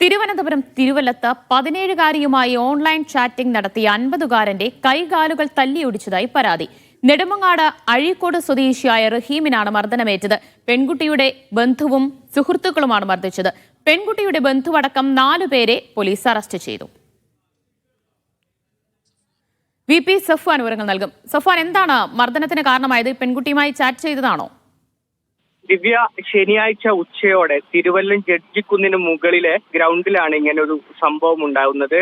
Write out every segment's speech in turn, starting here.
തിരുവനന്തപുരം തിരുവല്ലത്ത് പതിനേഴുകാരിയുമായി online chatting നടത്തിയ അൻപതുകാരന്റെ കൈകാലുകൾ തല്ലിയൊടിച്ചതായി പരാതി. നെടുമങ്ങാട് അഴീക്കോട് സ്വദേശിയായ റഹീമിനാണ് മർദ്ദനമേറ്റത്. പെൺകുട്ടിയുടെ ബന്ധുവും സുഹൃത്തുക്കളുമാണ് മർദ്ദിച്ചത്. പെൺകുട്ടിയുടെ ബന്ധുവടക്കം നാലുപേരെ പോലീസ് അറസ്റ്റ് ചെയ്തു. വി പി സഫ്വാൻ വിവരങ്ങൾ നൽകും. സഫ്വാൻ എന്താണ് മർദ്ദനത്തിന് കാരണമായത്? പെൺകുട്ടിയുമായി ചാറ്റ് ചെയ്തതാണോ? ദിവ്യ ശനിയാഴ്ച ഉച്ചയോടെ തിരുവല്ലം ജഡ്ജിക്കുന്നിന് മുകളിലെ ഗ്രൗണ്ടിലാണ് ഇങ്ങനെ ഒരു സംഭവം ഉണ്ടാകുന്നത്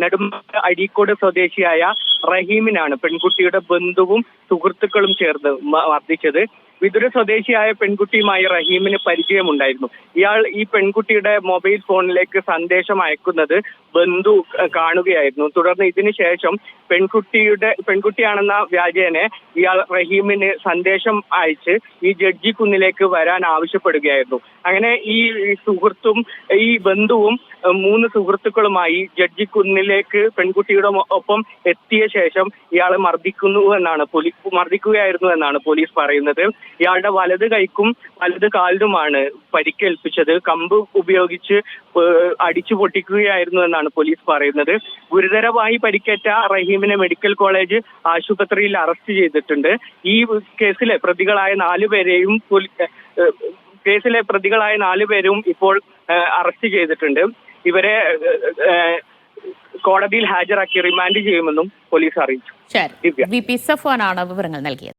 നെടുമ്പ അരീക്കോട് സ്വദേശിയായ റഹീമിനാണ് പെൺകുട്ടിയുടെ ബന്ധുവും സുഹൃത്തുക്കളും ചേർന്ന് മർദ്ദിച്ചത്. വിദുര സ്വദേശിയായ പെൺകുട്ടിയുമായി റഹീമിന് പരിചയമുണ്ടായിരുന്നു. ഇയാൾ ഈ പെൺകുട്ടിയുടെ മൊബൈൽ ഫോണിലേക്ക് സന്ദേശം അയക്കുന്നത് ബന്ധു കാണുകയായിരുന്നു. തുടർന്ന് ഇതിനു ശേഷം പെൺകുട്ടിയുടെ പെൺകുട്ടിയാണെന്ന വ്യാജേനെ ഇയാൾ റഹീമിന് സന്ദേശം അയച്ച് ഈ ജഡ്ജി കുന്നിലേക്ക് വരാൻ ആവശ്യപ്പെടുകയായിരുന്നു. അങ്ങനെ ഈ സുഹൃത്തും ഈ ബന്ധുവും മൂന്ന് സുഹൃത്തുക്കളുമായി ജഡ്ജി കുന്നിലേക്ക് പെൺകുട്ടിയുടെ ഒപ്പം എത്തിയ ശേഷം ഇയാളെ മർദ്ദിക്കുന്നു എന്നാണ് പോലീസ് മർദ്ദിക്കുകയായിരുന്നു എന്നാണ് പോലീസ് പറയുന്നത്. ഇയാളുടെ വലത് കൈക്കും വലത് കാലിനുമാണ് പരിക്കേൽപ്പിച്ചത്. കമ്പ് ഉപയോഗിച്ച് അടിച്ചു പൊട്ടിക്കുകയായിരുന്നു എന്നാണ് പോലീസ് പറയുന്നത്. ഗുരുതരമായി പരിക്കേറ്റ റഹീമിനെ മെഡിക്കൽ കോളേജ് ആശുപത്രിയിൽ അറസ്റ്റ് ചെയ്തിട്ടുണ്ട്. ഈ കേസിലെ പ്രതികളായ നാലുപേരെയും പേരെയും കേസിലെ പ്രതികളായ നാലുപേരും ഇപ്പോൾ അറസ്റ്റ് ചെയ്തിട്ടുണ്ട്. ഇവരെ കോടതിയിൽ ഹാജരാക്കി റിമാൻഡ് ചെയ്യുമെന്നും പോലീസ് അറിയിച്ചു. വി പി വിവരങ്ങൾ നൽകിയത്.